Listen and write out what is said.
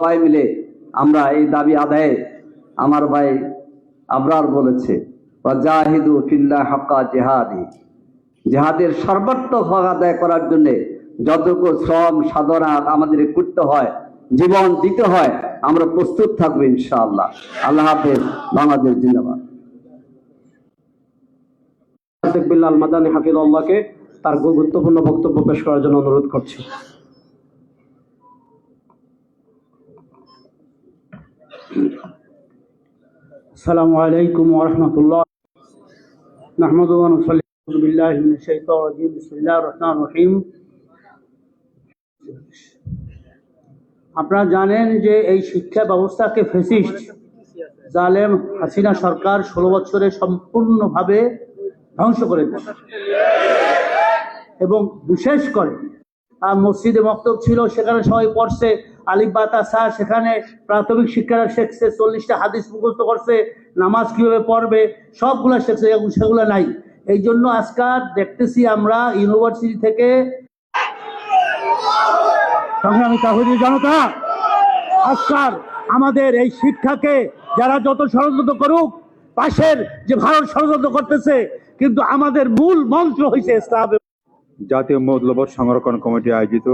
সবাই মিলে আমরা এই দাবি আদায়ে আমার ভাই আবরার বলেছে জাহিদু ফিল্লা হাক্কা জেহাদি। জেহাদের সর্বাত্মক হক আদায় করার জন্য যতটুকু শ্রম, সাধনা আমাদের করতে হয়, জীবন দিতে হয়, আমরা প্রস্তুত থাকব ইনশাআল্লাহ। আল্লাহ হাফেজ, বাংলাদেশ জিন্দাবাদ। বিল্লাল মাদানী হাফিজুল্লাহকে তার গুরুত্বপূর্ণ বক্তব্য পেশ করার জন্য অনুরোধ করছি। السلام عليكم ورحمة الله نحمد ونصلي أعوذ بالله من الشيطان الرجيم بسم الله الرحمن الرحيم আপনারা জানেন যে এই শিক্ষা ব্যবস্থাকে ফেসিস্ট জালেম হাসিনা সরকার ষোলো বছরে সম্পূর্ণভাবে ধ্বংস করে দিয়েছে এবং বিশেষ করে আহ, মসজিদে বক্তব্য ছিল, সেখানে সবাই পড়ছে। আলিফ বাতাসা সেখানে প্রাথমিক শিক্ষারা শিখছে, চল্লিশটা হাদিস মুখস্থ করছে, নামাজ কীভাবে পড়বে, সবগুলো শিখছে, এবং সেগুলো নাই। এই জন্য আজকাল দেখতেছি আমরা ইউনিভার্সিটি থেকে সংগ্রামী তাহিদি জনতা, আজকাল আমাদের এই শিক্ষাকে যারা যত ষড়যন্ত্র করুক, পাশের যে ভারত ষড়যন্ত্র করতেছে, কিন্তু আমাদের মূল মন্ত্র হয়েছে ইসলাম। জাতীয় মূল্যবোধ সংরক্ষণ কমিটি আয়োজিত।